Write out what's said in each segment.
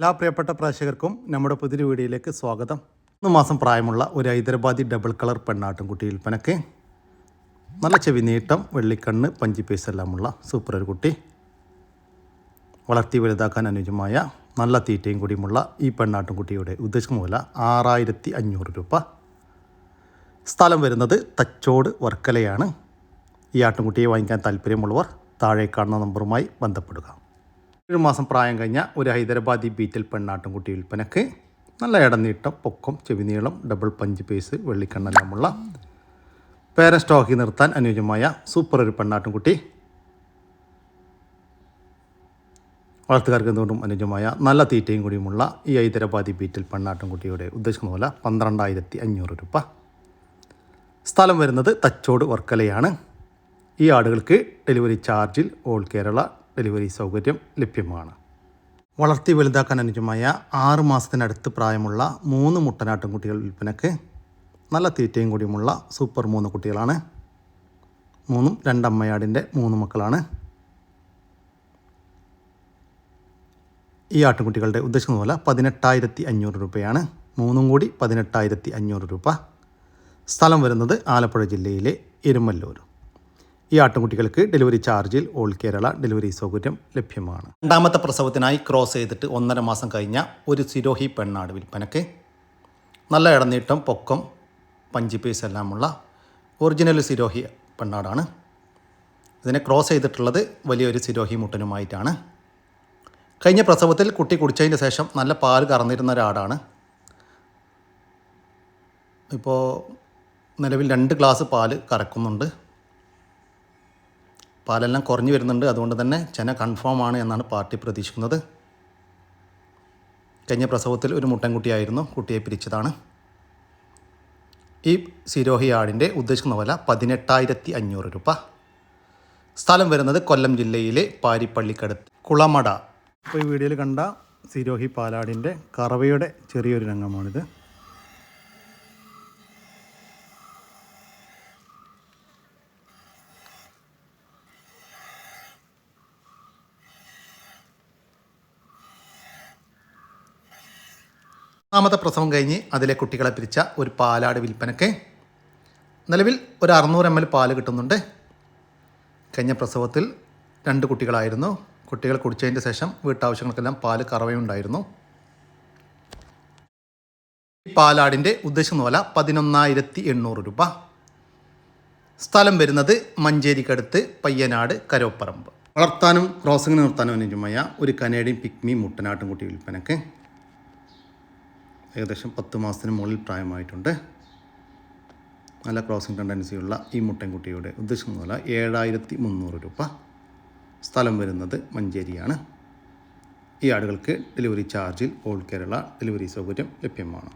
എല്ലാ പ്രിയപ്പെട്ട പ്രേക്ഷകർക്കും നമ്മുടെ പുതിയ വീഡിയോയിലേക്ക് സ്വാഗതം. മൂന്ന് മാസം പ്രായമുള്ള ഒരു ഹൈദരാബാദി ഡബിൾ കളർ പെണ്ണാട്ടുംകുട്ടി വിൽപ്പനക്ക് നല്ല ചെവി നീട്ടം വെള്ളിക്കണ്ണ് പഞ്ചി പീസ് എല്ലാമുള്ള സൂപ്പർ ഒരു കുട്ടി. വളർത്തി വലുതാക്കാൻ അനുയോജ്യമായ നല്ല തീറ്റയും കൂടിയുമുള്ള ഈ പെണ്ണാട്ടുംകുട്ടിയുടെ ഉദ്ദേശം മൂല ആറായിരത്തി അഞ്ഞൂറ് രൂപ. സ്ഥലം വരുന്നത് തച്ചോട് വർക്കലയാണ്. ഈ ആട്ടുംകുട്ടിയെ വാങ്ങിക്കാൻ താല്പര്യമുള്ളവർ താഴെ കാണുന്ന നമ്പറുമായി ബന്ധപ്പെടുക. ഏഴ് മാസം പ്രായം കഴിഞ്ഞ ഒരു ഹൈദരാബാദി ബീറ്റൽ പെണ്ണാട്ടുംകുട്ടി വിൽപ്പനക്ക് നല്ല ഇടനീട്ടം പൊക്കം ചെവിനീളം ഡബിൾ പഞ്ച് പേസ് വെള്ളിക്കണ്ണെല്ലാമുള്ള പേരൻ സ്റ്റോക്കി നിർത്താൻ അനുയോജ്യമായ സൂപ്പർ ഒരു പെണ്ണാട്ടുംകുട്ടി വളർത്തുകാർക്ക് എന്തുകൊണ്ടും അനുയോജ്യമായ നല്ല തീറ്റയും കൂടിയുമുള്ള ഈ ഹൈദരാബാദി ബീറ്റൽ പെണ്ണാട്ടുംകുട്ടിയുടെ ഉദ്ദേശിക്കുന്ന പോലെ പന്ത്രണ്ടായിരത്തി അഞ്ഞൂറ് രൂപ. സ്ഥലം വരുന്നത് തച്ചോട് വർക്കലയാണ്. ഈ ആടുകൾക്ക് ഡെലിവറി ചാർജിൽ ഓൾ കേരള ഡെലിവറി സൗകര്യം ലഭ്യമാണ്. വളർത്തി വലുതാക്കാൻ അനുജമായ ആറ് മാസത്തിനടുത്ത് പ്രായമുള്ള മൂന്ന് മുട്ടനാട്ടും കുട്ടികൾ വിൽപ്പനക്ക് നല്ല തീറ്റയും കൂടിയുമുള്ള സൂപ്പർ മൂന്ന് കുട്ടികളാണ്. മൂന്നും രണ്ടമ്മയാടിന്റെ മൂന്ന് മക്കളാണ്. ഈ ആട്ടുംകുട്ടികളുടെ ഉദ്ദേശിക്കുന്ന പോലെ പതിനെട്ടായിരത്തി അഞ്ഞൂറ് രൂപയാണ്. മൂന്നും കൂടി പതിനെട്ടായിരത്തി അഞ്ഞൂറ് രൂപ. സ്ഥലം വരുന്നത് ആലപ്പുഴ ജില്ലയിലെ എരുമല്ലൂർ. ഈ ആട്ടുംകുട്ടികൾക്ക് ഡെലിവറി ചാർജിൽ ഓൾ കേരള ഡെലിവറി സൗകര്യം ലഭ്യമാണ്. രണ്ടാമത്തെ പ്രസവത്തിനായി ക്രോസ് ചെയ്തിട്ട് ഒന്നര മാസം കഴിഞ്ഞ ഒരു സിരോഹി പെണ്ണാട് വിൽപ്പനക്ക്. നല്ല ഇടനീട്ടം പൊക്കം പഞ്ചി പീസ് എല്ലാമുള്ള ഒറിജിനൽ സിരോഹി പെണ്ണാടാണ്. ഇതിനെ ക്രോസ് ചെയ്തിട്ടുള്ളത് വലിയൊരു സിരോഹി മുട്ടനുമായിട്ടാണ്. കഴിഞ്ഞ പ്രസവത്തിൽ കുട്ടി കുടിച്ചതിന് ശേഷം നല്ല പാൽ കറന്നിരുന്ന ഒരാടാണ്. ഇപ്പോൾ നിലവിൽ രണ്ട് ഗ്ലാസ് പാൽ കറക്കുന്നുണ്ട്. പാലെല്ലാം കുറഞ്ഞു വരുന്നുണ്ട്. അതുകൊണ്ട് തന്നെ ചെന കൺഫേം ആണ് എന്നാണ് പാർട്ടി പ്രതീക്ഷിക്കുന്നത്. കഴിഞ്ഞ പ്രസവത്തിൽ ഒരു മുട്ടൻകുട്ടിയായിരുന്നു. കുട്ടിയെ പിരിച്ചതാണ്. ഈ സിരോഹി ആടിന്റെ ഉദ്ദേശിക്കുന്ന വില പതിനെട്ടായിരത്തി അഞ്ഞൂറ് രൂപ. സ്ഥലം വരുന്നത് കൊല്ലം ജില്ലയിലെ പാരിപ്പള്ളിക്കടുത്ത് കുളമട. ഇപ്പോൾ ഈ വീഡിയോയിൽ കണ്ട സിരോഹി പാലാടിന്റെ കറവയുടെ ചെറിയൊരു രംഗമാണിത്. മൂന്നാമത്തെ പ്രസവം കഴിഞ്ഞ് അതിലെ കുട്ടികളെ പിരിച്ച ഒരു പാലാട് വിൽപ്പനക്ക് നിലവിൽ ഒരു അറുന്നൂറ് എം എൽ പാൽ കിട്ടുന്നുണ്ട്. കഴിഞ്ഞ പ്രസവത്തിൽ രണ്ട് കുട്ടികളായിരുന്നു. കുട്ടികൾ കുടിച്ചതിന്റെ ശേഷം വീട്ടാവശ്യങ്ങൾക്കെല്ലാം പാൽ കറവയുണ്ടായിരുന്നു. ഈ പാലാടിന്റെ ഉദ്ദേശം വില പതിനൊന്നായിരത്തി എണ്ണൂറ് രൂപ. സ്ഥലം വരുന്നത് മഞ്ചേരിക്കടുത്ത് പയ്യനാട് കരോപ്പറമ്പ്. വളർത്താനും ക്രോസിങ്ങിന് നിർത്താനും അനുജമായ ഒരു കനേഡിയൻ പിക്മി മുട്ടനാട്ടും കുട്ടി വിൽപ്പനക്ക്. ഏകദേശം പത്ത് മാസത്തിന് മുകളിൽ പ്രായമായിട്ടുണ്ട്. നല്ല ക്രോസിംഗ് ടെൻഡൻസിയുള്ള ഈ മുട്ടൻകുട്ടിയുടെ ഉദ്ദേശം പോലെ ഏഴായിരത്തി മുന്നൂറ് രൂപ സ്ഥലം വരുന്നത് മഞ്ചേരിയാണ്. ഈ ആടുകൾക്ക് ഡെലിവറി ചാർജിൽ ഓൾ കേരള ഡെലിവറി സൗകര്യം ലഭ്യമാണ്.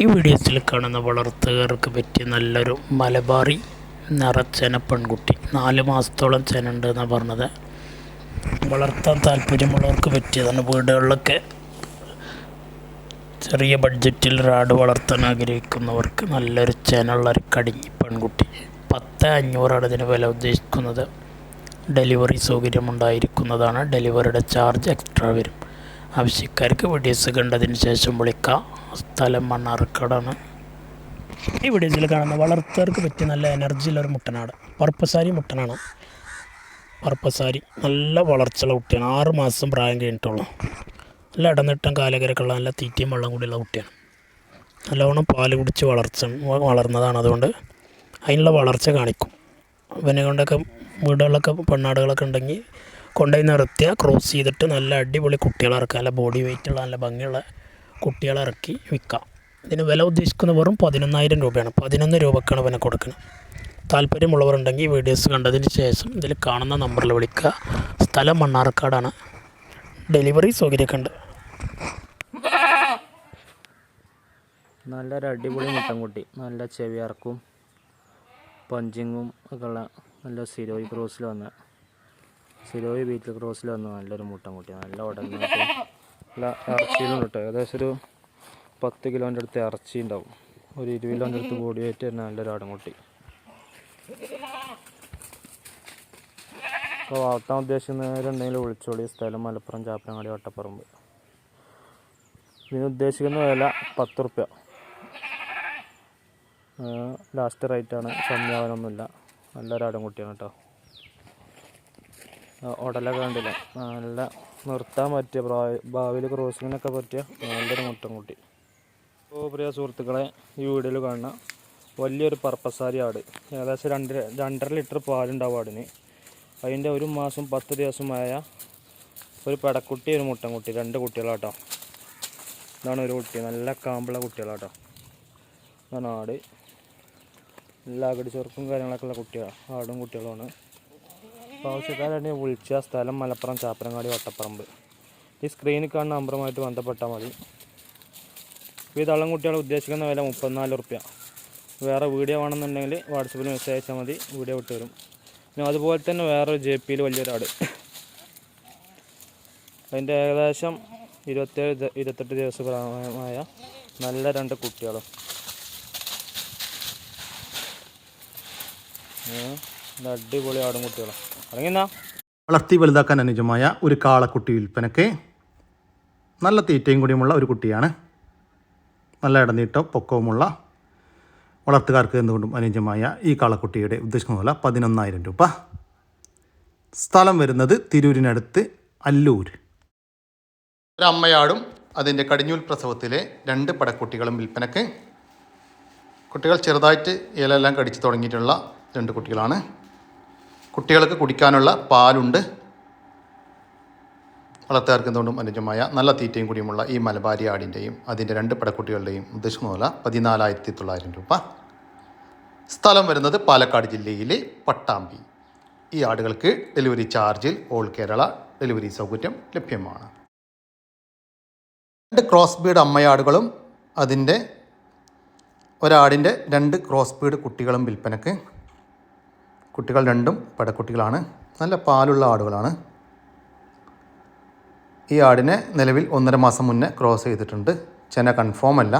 ഈ വീഡിയോസിൽ കാണുന്ന വളർത്തുകാർക്ക് പറ്റിയ നല്ലൊരു മലബാറി നിറച്ചന പെൺകുട്ടി. നാല് മാസത്തോളം ചെനുണ്ട് എന്നാണ് പറഞ്ഞത്. വളർത്താൻ താല്പര്യമുള്ളവർക്ക് പറ്റിയതാണ് വീടുകളിലൊക്കെ ചെറിയ ബഡ്ജറ്റിൽ റാഡ് വളർത്താൻ ആഗ്രഹിക്കുന്നവർക്ക് നല്ലൊരു ചേനുള്ള ഒരു കടിഞ്ഞി പെൺകുട്ടി. പത്ത് അഞ്ഞൂറാണ് ഇതിന് വില ഉദ്ദേശിക്കുന്നത്. ഡെലിവറി സൗകര്യമുണ്ടായിരിക്കുന്നതാണ്. ഡെലിവറിയുടെ ചാർജ് എക്സ്ട്രാ വരും. ആവശ്യക്കാർക്ക് വീഡിയോസ് കണ്ടതിന് ശേഷം വിളിക്കാം. സ്ഥലം മണ്ണാർക്കാടാണ്. ഈ വീഡിയോസിൽ കാണുന്ന വളർത്തുകാർക്ക് പറ്റിയ നല്ല എനർജിയുള്ള ഒരു മുട്ടനാട്. പർപ്പസാരി മുട്ടനാണ്. പർപ്പസാരി നല്ല വളർച്ചയുള്ള കുട്ടിയാണ്. ആറ് മാസം പ്രായം കഴിഞ്ഞിട്ടുള്ളൂ. നല്ല ഇടനിട്ടം കാലകരക്കുള്ള നല്ല തീറ്റയും വെള്ളം കൂടിയുള്ള കുട്ടിയാണ്. നല്ലവണ്ണം പാൽ കുടിച്ച് വളർച്ച വളർന്നതാണ്. അതുകൊണ്ട് അതിനുള്ള വളർച്ച കാണിക്കും. ഇവനെ കൊണ്ടൊക്കെ വീടുകളൊക്കെ പെണ്ണാടുകളൊക്കെ ഉണ്ടെങ്കിൽ കൊണ്ടുപോയി നിർത്തിയാൽ ക്രോസ് ചെയ്തിട്ട് നല്ല അടിപൊളി കുട്ടികളെ ഇറക്കുക നല്ല ബോഡി വെയിറ്റുള്ള നല്ല ഭംഗിയുള്ള കുട്ടികളെ ഇറക്കി വിൽക്കാം ഇതിന് വില ഉദ്ദേശിക്കുന്ന വെറും പതിനൊന്നായിരം രൂപയാണ്. പതിനൊന്ന് രൂപക്കാണ് ഇവനെ കൊടുക്കുന്നത്. താല്പര്യമുള്ളവരുണ്ടെങ്കിൽ വീഡിയോസ് കണ്ടതിന് ശേഷം ഇതിൽ കാണുന്ന നമ്പറിൽ വിളിക്കുക. സ്ഥലം മണ്ണാർക്കാടാണ്. ഡെലിവറി സൗകര്യമൊക്കെ ഉണ്ട്. നല്ലൊരു അടിപൊളി മുട്ടൻകുട്ടി നല്ല ചെവിയർക്കും പഞ്ചിങ്ങും ഒക്കെ ഉള്ള നല്ല സിരോയി ക്രോസിൽ വന്ന സിരോയി ബീറ്റിൽ ക്രോസിൽ വന്ന നല്ലൊരു മുട്ടൻകുട്ടി നല്ല ഉടനെ നല്ല ഇറച്ചിയിലും കിട്ടും. ഏകദേശം ഒരു പത്ത് കിലോന്റെ അടുത്ത് ഇറച്ചി ഉണ്ടാവും. ഒരു ഇരുപത് കിലോന്റെ അടുത്ത് ബോഡി വെയിറ്റ് വരുന്ന നല്ലൊരു ആടൻകുട്ടി അപ്പോൾ വളർത്താൻ ഉദ്ദേശിക്കുന്നവരുണ്ടെങ്കിൽ വിളിച്ചോളി. സ്ഥലം മലപ്പുറം ചാപ്പനങ്ങാടി വട്ടപ്പറമ്പ്. ഇതിന് ഉദ്ദേശിക്കുന്ന വില പത്ത് റുപ്യ ലാസ്റ്റ് റേറ്റാണ് കമ്മിയാവാനൊന്നുമില്ല നല്ലൊരു ആടുംകുട്ടിയാണ് കേട്ടോ. ഉടലൊക്കെ കണ്ടില്ല? നല്ല നിർത്താൻ പറ്റിയ ഭാവിയിൽ ക്രോസിങ്ങിനൊക്കെ പറ്റിയ നല്ലൊരു മുട്ടൻകുട്ടി അപ്പോൾ പ്രിയ സുഹൃത്തുക്കളെ ഈ വീഡിയോയിൽ കാണുന്ന വലിയൊരു പർപ്പസാരി ആട്. ഏകദേശം രണ്ട് രണ്ടര ലിറ്റർ പാലുണ്ടാവും ആടിന്. അതിന്റെ ഒരു മാസം പത്ത് ദിവസമായ ഒരു പെടക്കുട്ടി ഒരു മുട്ടൻകുട്ടി രണ്ട് കുട്ടികളാട്ടോ. ഇതാണ് ഒരു കുട്ടി. നല്ല കാമ്പുള്ള കുട്ടികളാട്ടോ. ഇതാണ് ആട്. എല്ലാ അകടി ചെറുക്കും കാര്യങ്ങളൊക്കെ ഉള്ള കുട്ടികളാണ് ആടും കുട്ടികളുമാണ്. അപ്പോൾ ആവശ്യക്കാരുണ്ടെങ്കിൽ വിളിച്ച സ്ഥലം മലപ്പുറം ചാപ്പനങ്ങാടി വട്ടപ്പറമ്പ്. ഈ സ്ക്രീനിൽ കാണുന്ന നമ്പറുമായിട്ട് ബന്ധപ്പെട്ടാൽ മതി. ഈ തള്ളം കുട്ടികൾ ഉദ്ദേശിക്കുന്ന വില മുപ്പത്തിനാല് റുപ്യ വേറെ വീഡിയോ വേണമെന്നുണ്ടെങ്കിൽ വാട്സപ്പിൽ മെസ്സേജ് അയച്ചാൽ മതി. വീഡിയോ വിട്ട് വരും. പിന്നെ അതുപോലെ തന്നെ വേറൊരു ജെ പിയിൽ വലിയൊരാട് അതിന്റെ ഏകദേശം ഇരുപത്തേഴ് ഇരുപത്തെട്ട് ദിവസ പ്രായമായ നല്ല രണ്ട് കുട്ടികളും. അടിപൊളി ആടും കുട്ടികളും. ഇറങ്ങിന്നാ വളർത്തി വലുതാക്കാൻ അനുജമായ ഒരു കാളക്കുട്ടി വിൽപ്പനയ്ക്ക് നല്ല തീറ്റയും കൂടിയുമുള്ള ഒരു കുട്ടിയാണ്. നല്ല ഇടനീട്ടോ പൊക്കവുമുള്ള വളർത്തുകാർക്ക് എന്തുകൊണ്ടും അനുജമായ ഈ കാളക്കുട്ടിയുടെ ഉദ്ദേശിക്കുന്ന പോലെ പതിനൊന്നായിരം രൂപ. സ്ഥലം വരുന്നത് തിരൂരിനടുത്ത് അല്ലൂർ. ഒരമ്മയാടും അതിന്റെ കടിഞ്ഞൂൽ പ്രസവത്തിലെ രണ്ട് പടക്കുട്ടികളും വിൽപ്പനക്ക് കുട്ടികൾ ചെറുതായിട്ട് ഇലയെല്ലാം കടിച്ചു തുടങ്ങിയിട്ടുള്ള രണ്ട് കുട്ടികളാണ്. കുട്ടികൾക്ക് കുടിക്കാനുള്ള പാലുണ്ട്. വളർത്തുകാർക്ക് എന്തുകൊണ്ടും അനുജമായ നല്ല തീറ്റയും കൂടിയുമുള്ള ഈ മലബാരി ആടിന്റെയും അതിന്റെ രണ്ട് പടക്കുട്ടികളുടെയും ഉദ്ദേശിക്കുന്ന പോലെ പതിനാലായിരത്തി തൊള്ളായിരം രൂപ. സ്ഥലം വരുന്നത് പാലക്കാട് ജില്ലയിലെ പട്ടാമ്പി. ഈ ആടുകൾക്ക് ഡെലിവറി ചാർജിൽ ഓൾ കേരള ഡെലിവറി സൗകര്യം ലഭ്യമാണ്. രണ്ട് ക്രോസ് ബീഡ് അമ്മയാടുകളും അതിന്റെ ഒരാടിന്റെ രണ്ട് ക്രോസ് ബീഡ് കുട്ടികളും വിൽപ്പനക്ക്. കുട്ടികൾ രണ്ടും പടക്കുട്ടികളാണ് നല്ല പാലുള്ള ആടുകളാണ്. ഈ ആടിനെ നിലവിൽ ഒന്നര മാസം മുന്നേ ക്രോസ് ചെയ്തിട്ടുണ്ട്. ചെന കൺഫേം അല്ല.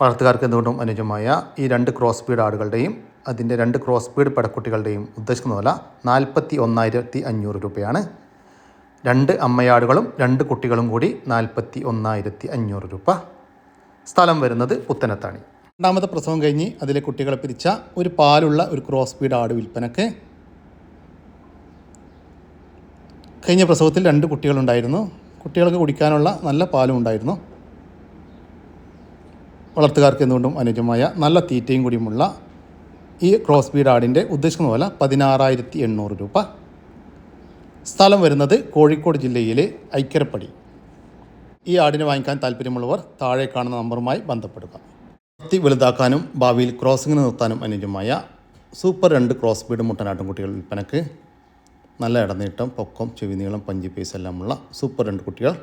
വളർത്തുകാർക്ക് എന്തുകൊണ്ടും അനുയോജ്യമായ ഈ രണ്ട് ക്രോസ് ബീഡ് ആടുകളുടെയും അതിന്റെ രണ്ട് ക്രോസ് ബീഡ് പടക്കുട്ടികളുടെയും ഉദ്ദേശിക്കുന്ന വില നാൽപ്പത്തി ഒന്നായിരത്തി അഞ്ഞൂറ് രൂപയാണ്. രണ്ട് അമ്മയാടുകളും രണ്ട് കുട്ടികളും കൂടി നാൽപ്പത്തി ഒന്നായിരത്തി അഞ്ഞൂറ് രൂപ. സ്ഥലം വരുന്നത് പുത്തനത്താണി. രണ്ടാമത്തെ പ്രസവം കഴിഞ്ഞ് അതിലെ കുട്ടികളെ പിരിച്ച ഒരു പാലുള്ള ഒരു ക്രോസ് ബീഡ് ആട് വിൽപ്പനക്ക് കഴിഞ്ഞ പ്രസവത്തിൽ രണ്ട് കുട്ടികളുണ്ടായിരുന്നു. കുട്ടികൾക്ക് കുടിക്കാനുള്ള നല്ല പാലും ഉണ്ടായിരുന്നു. വളർത്തുകാർക്ക് എന്തുകൊണ്ടും അനുയോജ്യമായ നല്ല തീറ്റയും കൂടിയുമുള്ള ഈ ക്രോസ് ബീഡ് ആടിന്റെ ഉദ്ദേശിക്കുന്ന പോലെ പതിനാറായിരത്തി എണ്ണൂറ് രൂപ. സ്ഥലം വരുന്നത് കോഴിക്കോട് ജില്ലയിലെ ഐക്കരപ്പടി ഈ ആടിനെ വാങ്ങിക്കാൻ താല്പര്യമുള്ളവർ താഴെ കാണുന്ന നമ്പറുമായി ബന്ധപ്പെടുക. വൃത്തി വലുതാക്കാനും ഭാവിയിൽ ക്രോസിങ്ങിന് നിർത്താനും അനുയോജ്യമായ സൂപ്പർ രണ്ട് ക്രോസ് ബീഡ് മുട്ടനാട്ടും കുട്ടികൾ വിൽപ്പനക്ക് നല്ല ഇടനീട്ടം പൊക്കം ചെവി നീളം പഞ്ചി പീസ് എല്ലാമുള്ള സൂപ്പർ രണ്ട് കുട്ടികൾ.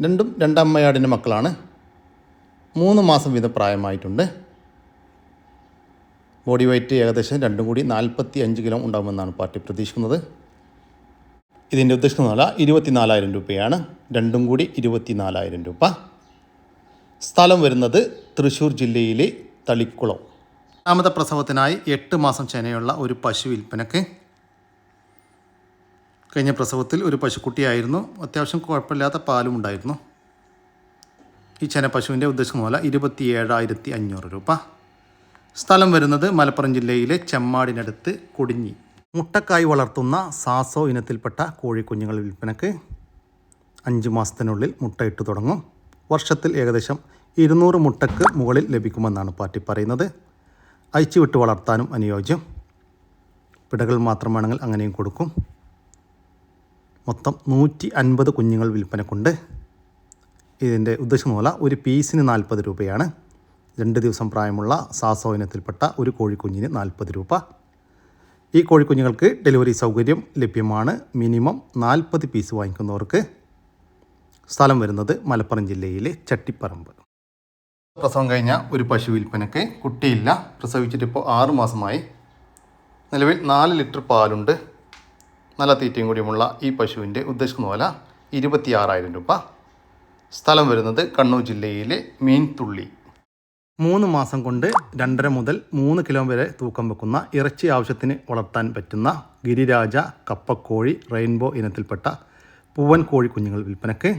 രണ്ടും രണ്ടമ്മയാടിന്റെ മക്കളാണ്. മൂന്ന് മാസം വീതം പ്രായമായിട്ടുണ്ട്. ബോഡി വെയ്റ്റ് ഏകദേശം രണ്ടും കൂടി നാൽപ്പത്തി അഞ്ച് കിലോ ഉണ്ടാകുമെന്നാണ് പാർട്ടി പ്രതീക്ഷിക്കുന്നത്. ഇതിന്റെ ഉദ്ദേശിക്കുന്ന വില ഇരുപത്തിനാലായിരം രൂപയാണ്. രണ്ടും കൂടി ഇരുപത്തിനാലായിരം രൂപ. സ്ഥലം വരുന്നത് തൃശ്ശൂർ ജില്ലയിലെ തളിക്കുളം. രണ്ടാമത്തെ പ്രസവത്തിനായി എട്ട് മാസം ചെനയുള്ള ഒരു പശു വിൽപ്പനക്ക്. കഴിഞ്ഞ പ്രസവത്തിൽ ഒരു പശുക്കുട്ടിയായിരുന്നു. അത്യാവശ്യം കുഴപ്പമില്ലാത്ത പാലും ഉണ്ടായിരുന്നു. ഈ ചെന പശുവിന്റെ ഉദ്ദേശിക്കുന്ന പോലെ ഇരുപത്തി ഏഴായിരത്തി അഞ്ഞൂറ് രൂപ. സ്ഥലം വരുന്നത് മലപ്പുറം ജില്ലയിലെ ചെമ്മാടിനടുത്ത് കൊടിഞ്ഞി. മുട്ടക്കായി വളർത്തുന്ന സാസോ ഇനത്തിൽപ്പെട്ട കോഴിക്കുഞ്ഞുങ്ങൾ വിൽപ്പനക്ക് അഞ്ച് മാസത്തിനുള്ളിൽ മുട്ടയിട്ട് തുടങ്ങും. വർഷത്തിൽ ഏകദേശം ഇരുന്നൂറ് മുട്ടക്ക് മുകളിൽ ലഭിക്കുമെന്നാണ് പാർട്ടി പറയുന്നത്. അയച്ചു വിട്ട് വളർത്താനും അനുയോജ്യം. പിടകൾ മാത്രം വേണമെങ്കിൽ അങ്ങനെയും കൊടുക്കും. മൊത്തം നൂറ്റി അൻപത് കുഞ്ഞുങ്ങൾ വിൽപ്പനക്കുണ്ട്. ഇതിന്റെ ഉദ്ദേശം മൂല ഒരു പീസിന് നാൽപ്പത് രൂപയാണ്. രണ്ട് ദിവസം പ്രായമുള്ള സാസോ ഇനത്തിൽപ്പെട്ട ഒരു കോഴിക്കുഞ്ഞിന് നാൽപ്പത് രൂപ. ഈ കോഴിക്കുഞ്ഞുങ്ങൾക്ക് ഡെലിവറി സൗകര്യം ലഭ്യമാണ്. മിനിമം നാൽപ്പത് പീസ് വാങ്ങിക്കുന്നവർക്ക് സ്ഥലം വരുന്നത് മലപ്പുറം ജില്ലയിലെ ചട്ടിപ്പറമ്പ്. പ്രസവം കഴിഞ്ഞ ഒരു പശു വിൽപ്പനയ്ക്ക് കുട്ടിയില്ല. പ്രസവിച്ചിട്ട് ഇപ്പോൾ ആറ് മാസമായി. നിലവിൽ നാല് ലിറ്റർ പാലുണ്ട്. നല്ല തീറ്റയും കൂടിയുമുള്ള ഈ പശുവിന്റെ ഉദ്ദേശിക്കുന്ന വില ഇരുപത്തിയാറായിരം രൂപ. സ്ഥലം വരുന്നത് കണ്ണൂർ ജില്ലയിലെ മീൻതുള്ളി മൂന്ന് മാസം കൊണ്ട് രണ്ടര മുതൽ മൂന്ന് കിലോ വരെ തൂക്കം വെക്കുന്ന ഇറച്ചി ആവശ്യത്തിന് വളർത്താൻ പറ്റുന്ന ഗിരിരാജ കപ്പക്കോഴി റെയിൻബോ ഇനത്തിൽപ്പെട്ട പൂവൻ കോഴി കുഞ്ഞുങ്ങൾ വിൽപ്പനയ്ക്ക്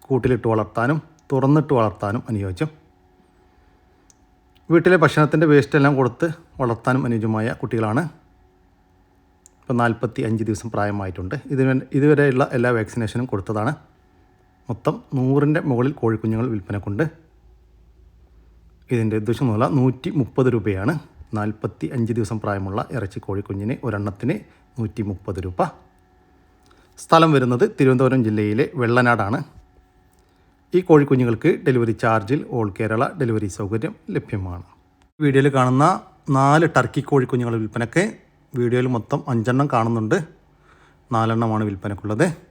കൂട്ടിലിട്ട് വളർത്താനും തുറന്നിട്ട് വളർത്താനും അനുയോജ്യം. വീട്ടിലെ ഭക്ഷണത്തിന്റെ വേസ്റ്റെല്ലാം കൊടുത്ത് വളർത്താനും അനുയോജ്യമായ കുട്ടികളാണ്. ഇപ്പോൾ നാൽപ്പത്തി അഞ്ച് ദിവസം പ്രായമായിട്ടുണ്ട്. ഇതിന് ഇതുവരെയുള്ള എല്ലാ വാക്സിനേഷനും കൊടുത്തതാണ്. മൊത്തം നൂറിന്റെ മുകളിൽ കോഴിക്കുഞ്ഞുങ്ങൾ വിൽപ്പനക്കുണ്ട്. ഇതിന്റെ ഉദ്ദേശം മൂല നൂറ്റി മുപ്പത് രൂപയാണ്. നാൽപ്പത്തി അഞ്ച് ദിവസം പ്രായമുള്ള ഇറച്ചി കോഴിക്കുഞ്ഞിന് ഒരെണ്ണത്തിന് നൂറ്റി മുപ്പത് രൂപ. സ്ഥലം വരുന്നത് തിരുവനന്തപുരം ജില്ലയിലെ വെള്ളനാടാണ്. ഈ കോഴിക്കുഞ്ഞുങ്ങൾക്ക് ഡെലിവറി ചാർജിൽ ഓൾ കേരള ഡെലിവറി സൗകര്യം ലഭ്യമാണ്. വീഡിയോയിൽ കാണുന്ന നാല് ടർക്കി കോഴിക്കുഞ്ഞുങ്ങളുടെ വിൽപ്പനയ്ക്ക് വീഡിയോയിൽ മൊത്തം അഞ്ചെണ്ണം കാണുന്നുണ്ട്. നാലെണ്ണമാണ് വിൽപ്പനക്കുള്ളത്.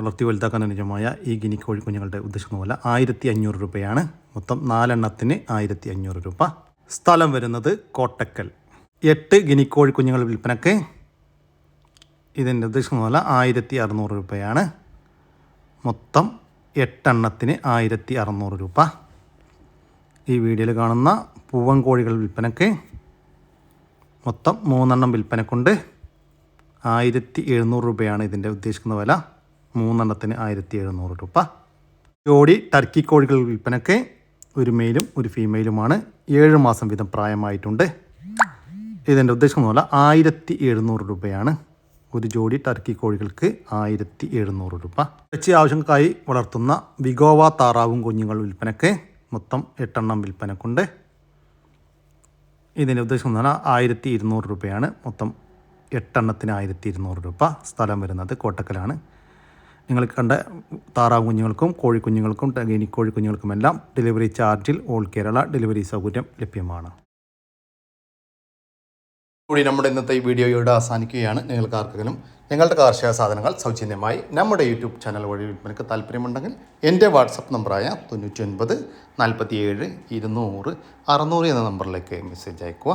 വളർത്തി വലുതാക്കാൻ അനുജമായ ഈ ഗിനി കോഴി കുഞ്ഞുങ്ങളുടെ ഉദ്ദേശിക്കുന്ന പോലെ ആയിരത്തി അഞ്ഞൂറ് രൂപയാണ്. മൊത്തം നാലെണ്ണത്തിന് ആയിരത്തി അഞ്ഞൂറ് രൂപ. സ്ഥലം വരുന്നത് കോട്ടക്കൽ. എട്ട് ഗിനി കോഴിക്കുഞ്ഞുങ്ങൾ വിൽപ്പനക്ക് ഇതിന്റെ ഉദ്ദേശിക്കുന്ന പോലെ ആയിരത്തി അറുന്നൂറ് രൂപയാണ്. മൊത്തം എട്ടെണ്ണത്തിന് ആയിരത്തി അറുന്നൂറ് രൂപ. ഈ വീഡിയോയിൽ കാണുന്ന പൂവൻ കോഴികൾ വിൽപ്പനക്ക് മൊത്തം മൂന്നെണ്ണം വിൽപ്പനക്കുണ്ട്. ആയിരത്തി എഴുന്നൂറ് രൂപയാണ് ഇതിന്റെ ഉദ്ദേശിക്കുന്ന വില. മൂന്നെണ്ണത്തിന് ആയിരത്തി എഴുന്നൂറ് രൂപ. ജോഡി ടർക്കി കോഴികൾ വിൽപ്പനയ്ക്ക് ഒരു മെയിലും ഒരു ഫീമെയിലുമാണ് ഏഴ് മാസം വീതം പ്രായമായിട്ടുണ്ട്. ഇതിന്റെ ഉദ്ദേശം പോലെ ആയിരത്തി എഴുന്നൂറ് രൂപയാണ്. ഒരു ജോഡി ടർക്കി കോഴികൾക്ക് ആയിരത്തി എഴുന്നൂറ് രൂപ. ഇറച്ചി ആവശ്യങ്ങൾക്കായി വളർത്തുന്ന വിഗോവ താറാവും കുഞ്ഞുങ്ങൾ വിൽപ്പനയ്ക്ക് മൊത്തം എട്ടെണ്ണം വിൽപ്പനക്കുണ്ട് ഇതിന്റെ ഉദ്ദേശം എന്ന് പറഞ്ഞാൽ ആയിരത്തി ഇരുന്നൂറ് രൂപയാണ്. മൊത്തം എട്ടെണ്ണത്തിന് ആയിരത്തി ഇരുന്നൂറ് രൂപ സ്ഥലം വരുന്നത് കോട്ടക്കലാണ്. നിങ്ങൾ കണ്ട താറാവ് കുഞ്ഞുങ്ങൾക്കും കോഴിക്കുഞ്ഞുങ്ങൾക്കും ടഗേനി കോഴിക്കുഞ്ഞുങ്ങൾക്കുമെല്ലാം ഡെലിവറി ചാർജിൽ ഓൾ കേരള ഡെലിവറി സൗകര്യം ലഭ്യമാണ്. കൂടി നമ്മുടെ ഇന്നത്തെ ഈ വീഡിയോയോട് അവസാനിക്കുകയാണ്. നിങ്ങൾക്ക് ആർക്കെങ്കിലും നിങ്ങളുടെ കാർഷിക സാധനങ്ങൾ സൗജന്യമായി നമ്മുടെ യൂട്യൂബ് ചാനൽ വഴി വിൽപ്പനയ്ക്ക് താല്പര്യമുണ്ടെങ്കിൽ എന്റെ വാട്സപ്പ് നമ്പറായ തൊണ്ണൂറ്റി ഒൻപത് നാൽപ്പത്തി ഏഴ് ഇരുന്നൂറ് അറുന്നൂറ് എന്ന നമ്പറിലേക്ക് മെസ്സേജ് അയക്കുക